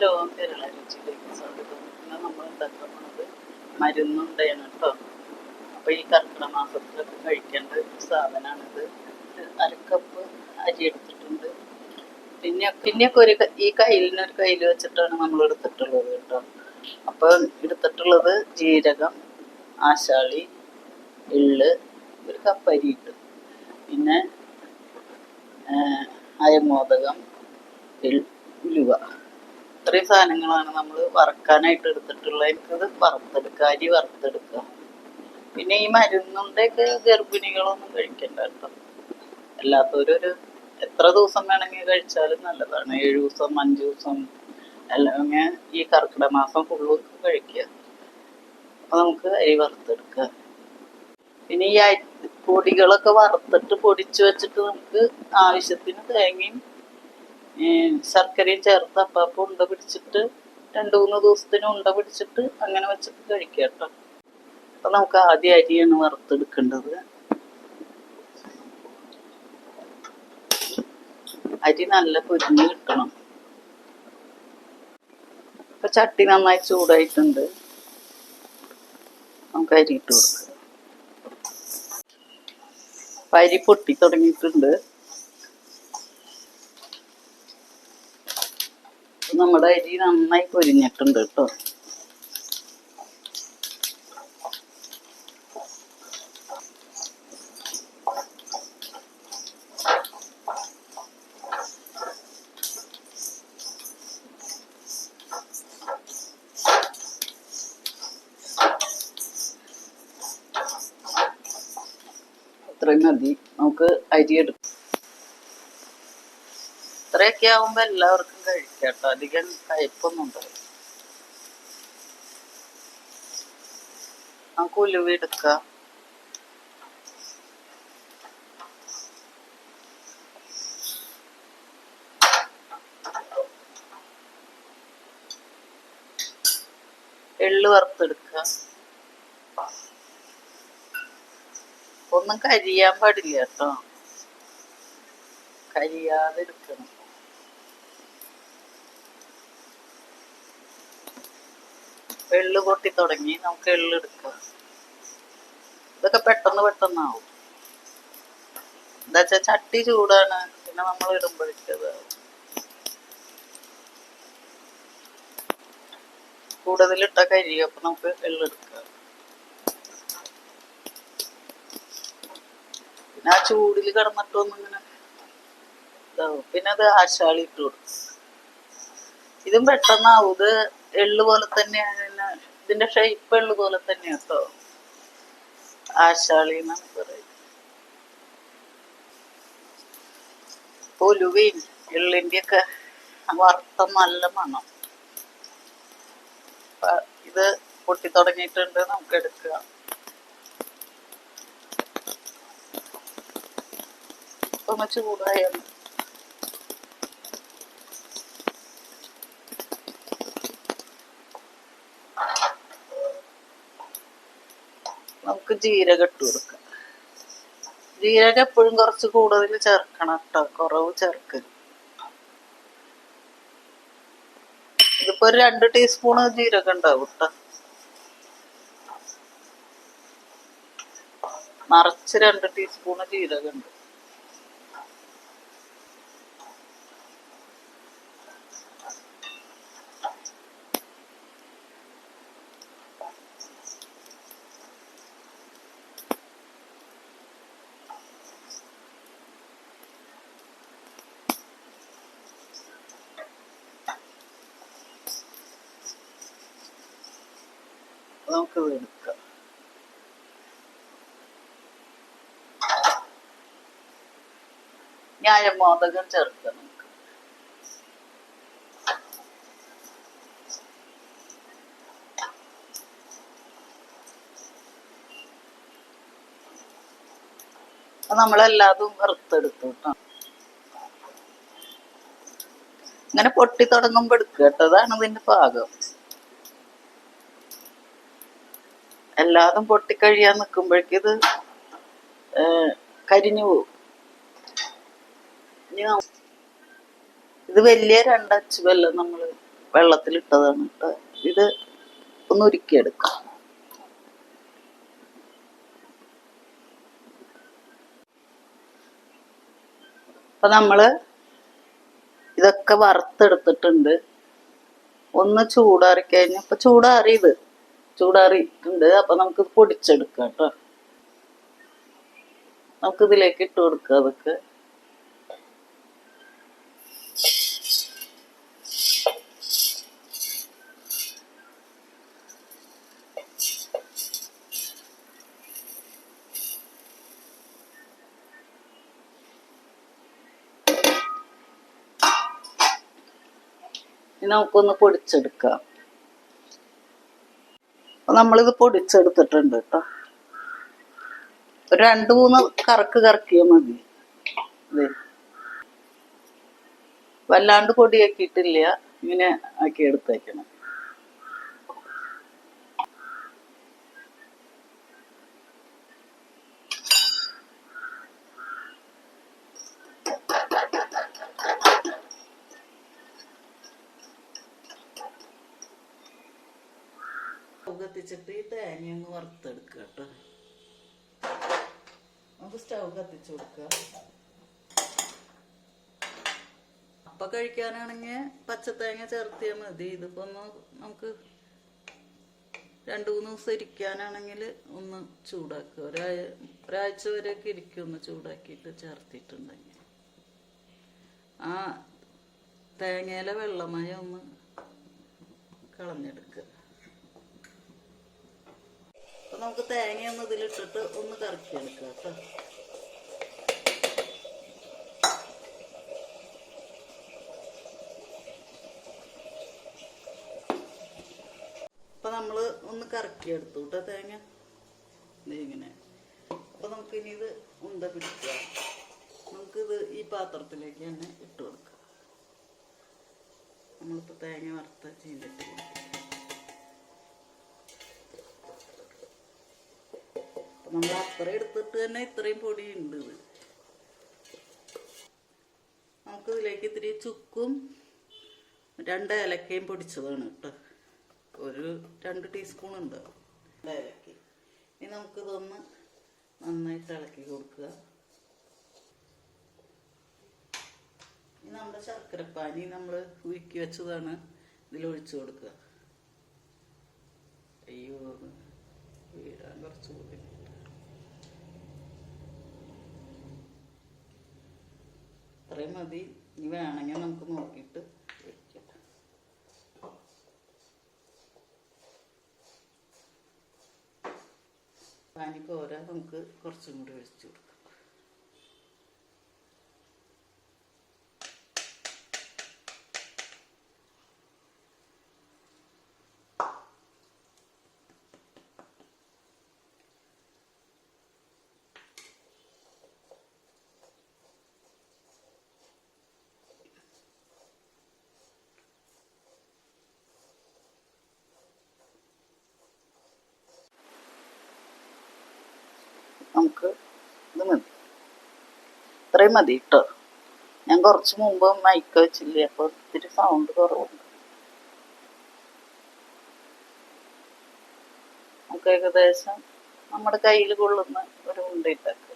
Hello Kerala രുചിയിലേക്ക് സ്വാഗതം നമ്മൾ ഉണ്ടാക്കാൻ പോണത് കേട്ടോ. അപ്പൊ ഈ കർക്കിടക മാസത്തിലൊക്കെ കഴിക്കേണ്ട ഒരു സാധനമാണിത് അരക്കപ്പ് അരി എടുത്തിട്ടുണ്ട്. പിന്നെ പിന്നെയൊക്കെ ഒരു ഈ കയ്യിലിനൊരു കയ്യിൽ വെച്ചിട്ടാണ് നമ്മൾ എടുത്തിട്ടുള്ളത് കേട്ടോ. അപ്പൊ എടുത്തിട്ടുള്ളത് ജീരകം ആശാളി എള്ള് ഒരു കപ്പ് അരി ഇട്ടു പിന്നെ അയമോദകം ഉലുവ. ഇത്രയും സാധനങ്ങളാണ് നമ്മൾ വറക്കാനായിട്ട് എടുത്തിട്ടുള്ളത് എനിക്കത് വറുത്തെടുക്കുക അരി വറുത്തെടുക്കുക പിന്നെ ഈ മരുന്നുണ്ടൊക്കെ ഗർഭിണികളൊന്നും കഴിക്കണ്ട കേട്ടോ. അല്ലാത്തവരൊരു എത്ര ദിവസം വേണമെങ്കിൽ കഴിച്ചാലും നല്ലതാണ്. ഏഴ് ദിവസം അഞ്ച് ദിവസം അല്ലെങ്കിൽ ഈ കർക്കിടക മാസം ഫുള്ള് കഴിക്കുക. അപ്പൊ നമുക്ക് അരി വറുത്തെടുക്കുക പിന്നെ ഈ പൊടികളൊക്കെ വറുത്തിട്ട് പൊടിച്ചു വെച്ചിട്ട് നമുക്ക് ആവശ്യത്തിന് തേങ്ങയും ശർക്കരയും ചേർത്ത് അപ്പം ഉണ്ട പിടിച്ചിട്ട് രണ്ട് മൂന്ന് ദിവസത്തിന് ഉണ്ട പിടിച്ചിട്ട് അങ്ങനെ വെച്ചിട്ട് കഴിക്കാം കേട്ടോ. അപ്പൊ നമുക്ക് ആദ്യം അരിയാണ് വറുത്തെടുക്കേണ്ടത്. അരി നല്ല പൊരിഞ്ഞ് കിട്ടണം. ഇപ്പൊ ചട്ടി നന്നായി ചൂടായിട്ടുണ്ട്. നമുക്ക് അരി ഇട്ട് കൊടുക്കാം. അരി പൊട്ടി തുടങ്ങിയിട്ടുണ്ട്. നമ്മുടെ അരി നന്നായി പൊരിഞ്ഞിട്ടുണ്ട് കേട്ടോ. അത്രയും മതി. നമുക്ക് അരി ഇത്രയൊക്കെ ആവുമ്പോ എല്ലാവർക്കും കഴിക്കാം കേട്ടോ അധികം കയ്പൊന്നും നമുക്ക് ഉലുവ എടുക്കാം. എള്ള് വറുത്തെടുക്കുക ഒന്നും കരിയാൻ പാടില്ല കേട്ടോ. കരിയാതെ എടുക്കണം. എള്ള് പൊട്ടി തുടങ്ങി നമുക്ക് എള്ള് എടുക്കാം. ഇതൊക്കെ പെട്ടെന്ന് പെട്ടെന്നാവും. എന്താ വെച്ചാൽ ചട്ടി ചൂടാണ്. പിന്നെ നമ്മൾ ഇടുമ്പോഴേക്കത് കൂടുതലിട്ട കരിയും. അപ്പൊ നമുക്ക് എള്ളെടുക്കാം പിന്നെ ആ ചൂടിൽ കിടന്നിട്ടൊന്നും ഇങ്ങനെ ഇതാവും. പിന്നെ അത് ആശാളി ഇട്ട് കൊടുക്കും. ഇതും പെട്ടെന്നാവും. ഇത് എള്ള് പോലെ തന്നെയാണ്. ഇതിന്റെ ഷേപ്പ് പോലെ തന്നെ കേട്ടോ ആശാളി എന്നാണ് പറയുന്നത് ഉലുവയും എള്ളിന്റെ ഒക്കെ വറുത്ത നല്ല മണം. ഇത് പൊട്ടി തുടങ്ങിയിട്ടുണ്ട് നമുക്ക് എടുക്കുക ഒന്ന് നമുക്ക് ജീരകം ഇട്ട് കൊടുക്കാം. ജീരകം എപ്പോഴും കുറച്ച് കൂടുതൽ ചേർക്കണം കേട്ടോ. കുറവ് ചേർക്കരുത്. ഇതിപ്പോ ഒരു രണ്ട് ടീസ്പൂണ് ജീരകം ഉണ്ടാവും കേട്ടോ. നിറച്ച് രണ്ട് ടീസ്പൂണ് ജീരകം ഉണ്ട്. അപ്പൊ നമുക്ക് ഇത് എടുക്കാം ന്യായമോദകം ചേർക്കാം നമുക്ക് നമ്മളെല്ലാതും വറുത്തെടുത്തു കേട്ടോ. അങ്ങനെ പൊട്ടി തുടങ്ങുമ്പോ എടുക്കുക കേട്ടോ. ഇതിന്റെ പാകം എല്ലാതും പൊട്ടിക്കഴിയാൻ നിൽക്കുമ്പോഴേക്ക് ഇത് കരിഞ്ഞു പോകും ഇത് വലിയ രണ്ടച്ച് വെല്ലം നമ്മൾ വെള്ളത്തിലിട്ടതാണ് കേട്ടോ ഇത് ഒന്ന് ഉരുക്കിയെടുക്കാം. അപ്പൊ നമ്മൾ ഇതൊക്കെ വറുത്തെടുത്തിട്ടുണ്ട്. ഒന്ന് ചൂടാറി കഴിഞ്ഞപ്പോ ചൂടാറി ഇത് ചൂടാറിയിട്ടുണ്ട്. അപ്പൊ നമുക്ക് പൊടിച്ചെടുക്കാം കേട്ടോ. നമുക്ക് ഇതിലേക്ക് ഇട്ട് കൊടുക്കാം അതൊക്കെ. നമുക്കൊന്ന് പൊടിച്ചെടുക്കാം. അപ്പൊ നമ്മളിത് പൊടിച്ചെടുത്തിട്ടുണ്ട് കേട്ടോ ഒരു രണ്ട് മൂന്ന് കറക്ക് കറക്കിയ മതി. വല്ലാണ്ട് പൊടിയാക്കിയിട്ടില്ല. ഇങ്ങനെ ആക്കി എടുത്തേക്കണം കത്തിച്ചിട്ട് ഈ തേങ്ങ ഒന്ന് വറുത്തെടുക്കുക കേട്ടോ. നമുക്ക് സ്റ്റൗ കത്തിച്ചു കൊടുക്കുക. അപ്പൊ കഴിക്കാനാണെങ്കിൽ പച്ചത്തേങ്ങ ചേർത്തിയാൽ മതി. ഇതിപ്പോ ഒന്ന് നമുക്ക് രണ്ടു മൂന്ന് ദിവസം ഇരിക്കാനാണെങ്കിൽ ഒന്ന് ചൂടാക്കുക. ഒരാ ഒരാഴ്ച വരെയൊക്കെ ഇരിക്കും ഒന്ന് ചൂടാക്കിയിട്ട് ചേർത്തിട്ടുണ്ടെങ്കിൽ. ആ തേങ്ങയിലെ വെള്ളമയം ഒന്ന് കളഞ്ഞെടുക്കുക. നമുക്ക് തേങ്ങ ഒന്ന് ഇതിലിട്ടിട്ട് ഒന്ന് കറക്കിയെടുക്കാം കേട്ടോ. അപ്പൊ നമ്മൾ ഒന്ന് കറക്കിയെടുത്തു കേട്ടോ തേങ്ങ. ഇങ്ങനെ. അപ്പൊ നമുക്ക് ഇനി ഇത് ഉണ്ട പിടിക്കുക. നമുക്കിത് ഈ പാത്രത്തിലേക്ക് തന്നെ ഇട്ട് കൊടുക്കാം. നമ്മളിപ്പോ തേങ്ങ വറുത്ത ചീന്തിട്ട് കൊടുക്കാം അപ്പൊ നമ്മൾ അത്ര എടുത്തിട്ട് തന്നെ ഇത്രയും പൊടി ഉണ്ട് നമുക്ക് ഇതിലേക്ക് ഇത്തിരി ചുക്കും രണ്ട് ഏലക്കയും പൊടിച്ചതാണ് കേട്ടോ. ഒരു രണ്ട് ടീസ്പൂൺ ഉണ്ട്. ഏലക്ക. ഇനി നമുക്കിതൊന്ന് നന്നായിട്ട് ഇളക്കി കൊടുക്കുക. ഇനി നമ്മുടെ ശർക്കരപ്പാനി നമ്മൾ ഉരുക്കി വെച്ചതാണ് ഇതിൽ ഒഴിച്ചു കൊടുക്കുക. അയ്യോ വീഴാൻ കുറച്ച് ബുദ്ധിമുട്ട് അത്രയും മതി. ഇനി വേണമെങ്കിൽ നമുക്ക് നോക്കിയിട്ട് വെക്കാം. പാനി ഓരോ നമുക്ക് കുറച്ചും കൂടി ഒഴിച്ചു കൊടുക്കാം. നമുക്ക് ഇത് മതി. ഇത്രയും മതി കേട്ടോ ഞാൻ കുറച്ച് മുമ്പ് മൈക്ക് വെച്ചില്ലേ അപ്പോൾ ഇത്തിരി സൗണ്ട് കുറവുണ്ട്. നമുക്ക് ഏകദേശം നമ്മുടെ കയ്യിൽ കൊള്ളുന്ന ഒരു ഉണ്ടയിട്ടൊക്കെ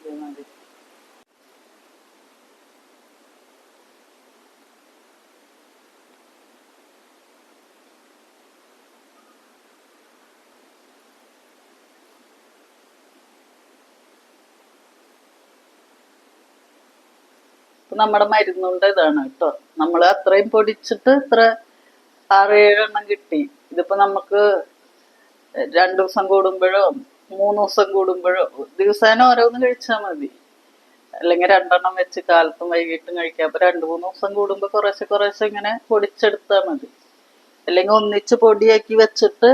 ഇത് മതി ഇപ്പൊ നമ്മുടെ മരുന്നുണ്ട് ഇതാണ് കേട്ടോ. നമ്മൾ അത്രയും പൊടിച്ചിട്ട് ഇത്ര ആറ് ഏഴെണ്ണം കിട്ടി. ഇതിപ്പോ നമുക്ക് രണ്ടു ദിവസം കൂടുമ്പോഴോ മൂന്ന് ദിവസം കൂടുമ്പോഴോ ദിവസേന ഓരോന്ന് കഴിച്ചാൽ മതി. അല്ലെങ്കിൽ രണ്ടെണ്ണം വെച്ച് കാലത്തും വൈകിട്ടും കഴിക്കാം. അപ്പൊ രണ്ടു മൂന്ന് ദിവസം കൂടുമ്പോ കുറേശ്ശെ കുറേശ്ശെ ഇങ്ങനെ പൊടിച്ചെടുത്താൽ മതി. അല്ലെങ്കിൽ ഒന്നിച്ച് പൊടിയാക്കി വെച്ചിട്ട്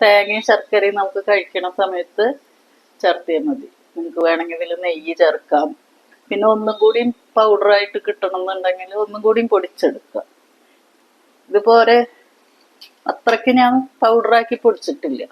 തേങ്ങയും ശർക്കരയും നമുക്ക് കഴിക്കണ സമയത്ത് ചേർത്തിയാൽ മതി. നിങ്ങൾക്ക് വേണമെങ്കിൽ നെയ്യ് ചേർക്കാം. പിന്നെ ഒന്നും കൂടി പൗഡറായിട്ട് കിട്ടണം എന്നുണ്ടെങ്കിൽ ഒന്നും കൂടി പൊടിച്ചെടുക്കുക. ഇതുപോലെ അത്രയ്ക്ക് ഞാൻ പൗഡറാക്കി പൊടിച്ചിട്ടില്ല.